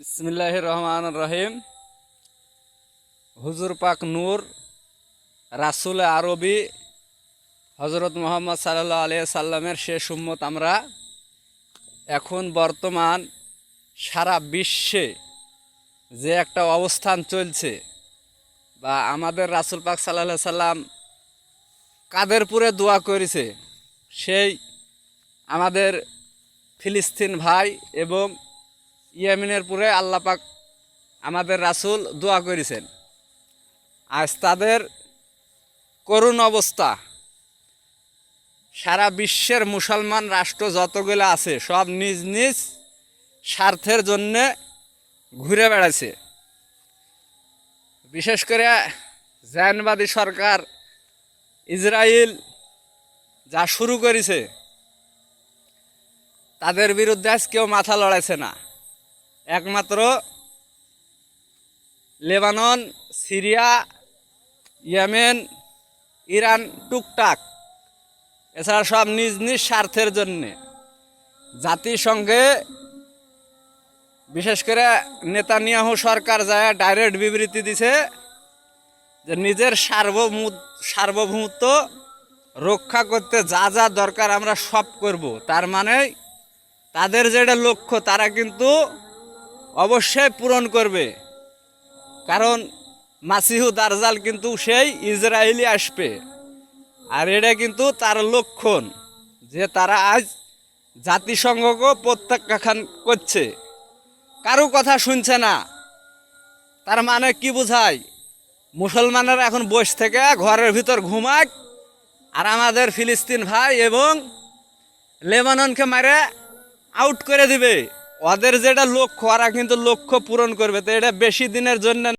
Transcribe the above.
বিসমিল্লাহ রহমান রহিম হুজুর পাক নূর, রাসুল আরবি হজরত মোহাম্মদ সাল্লাহ আলিয়া সাল্লামের শেষ উম্মত আমরা এখন বর্তমান সারা বিশ্বে যে একটা অবস্থান চলছে বা আমাদের রাসুল পাক সাল্লাহ সাল্লাম কাদেরপুরে দোয়া করেছে, সেই আমাদের ফিলিস্তিন ভাই এবং ইয়েমিনের পরে আল্লাপাক আমাদের রাসুল দোয়া করেছেন। আজ তাদের করুণ অবস্থা। সারা বিশ্বের মুসলমান রাষ্ট্র যতগুলো আছে, সব নিজ নিজ স্বার্থের জন্যে ঘুরে বেড়াচ্ছে বিশেষ করে জায়নবাদী সরকার ইসরায়েল যা শুরু করেছে, তাদের বিরুদ্ধে আজ কেউ মাথা লড়াইছে না। একমাত্র লেবানন, সিরিয়া, ইয়েমেন, ইরান, টুকটাক। এছাড়া সব নিজ নিজ স্বার্থের জন্যে। জাতিসংঘে বিশেষ করে নেতানিয়াহু সরকার যায়, ডাইরেক্ট বিবৃতি দিছে যে নিজের সার্বভৌম সার্বভৌমত্ব রক্ষা করতে যা যা দরকার আমরা সব করব। তার মানে তাদের যেটা লক্ষ্য, তারা কিন্তু অবশ্যই পূরণ করবে। কারণ মাসিহু দারজাল কিন্তু সেই ইসরায়েলি আসবে। আর এটা কিন্তু তার লক্ষণ, যে তারা আজ জাতিসংঘকে প্রত্যাখ্যান করছে। কারও কথা শুনছে না। তার মানে কি বোঝায়? মুসলমানেরা এখন বসে থেকে ঘরের ভিতর ঘুমাক, আর আমাদের ফিলিস্তিন ভাই এবং লেবাননকে মারে আউট করে দিবে। ওদের যেটা লক্ষ্য ওরা কিন্তু লক্ষ্য পূরণ করবে তো এটা বেশি দিনের জন্য